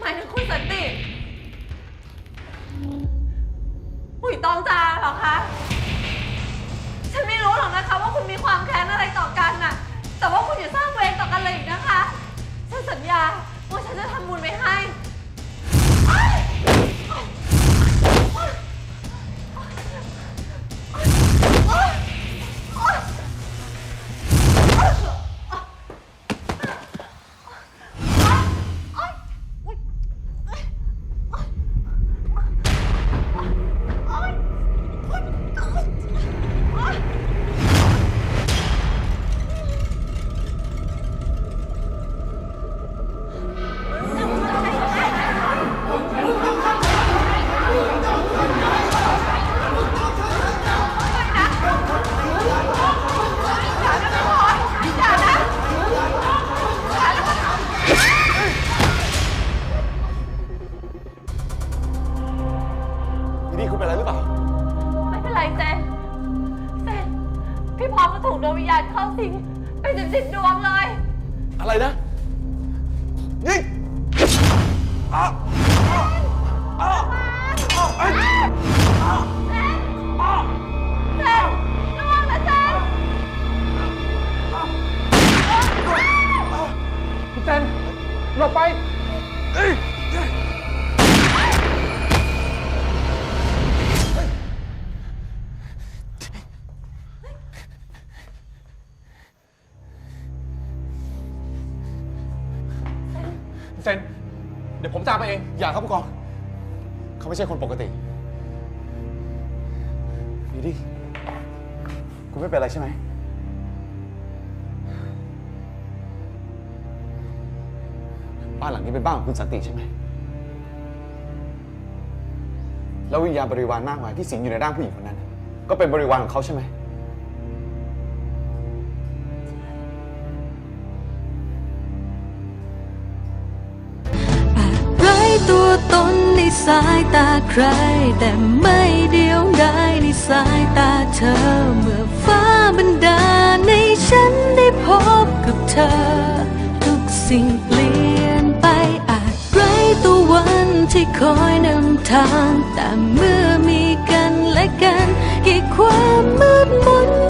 หมายถึงคุณสติหุยตองจาเหรอคะ ฉันไม่รู้หรอกนะคะว่าคุณมีความแค้นอะไรต่อกัน ไรเซนเซนพี่พร้อมก็ถูกดวงวิญญาณเข้าสิงเป็นสิบสิบดวงเลย อะไรนะ นี่อ้าเอ้เจนเซนล่วงนะเจนาเซนหลบไป เซนเดี๋ยวผมตามไปเอง อย่าครับผู้กอง เขาไม่ใช่คนปกตินี่ดิคุณไม่เป็นไรใช่ไหม บ้านหลังนี้เป็นบ้านของคุณสันติใช่ไหม แล้ววิญญาณบริวารมากมายที่สิงอยู่ในร่างผู้หญิงคนนั้น ก็เป็นบริวารของเขาใช่ไหม ตนในสายตาใคร แต่ไม่เดียวดายในสายตาเธอ เมื่อฟ้าบันดาในฉันได้พบกับเธอ ทุกสิ่งเปลี่ยนไปอาจไร้ตัววันที่คอยนำทาง แต่เมื่อมีกันและกันกี่ความมืดมน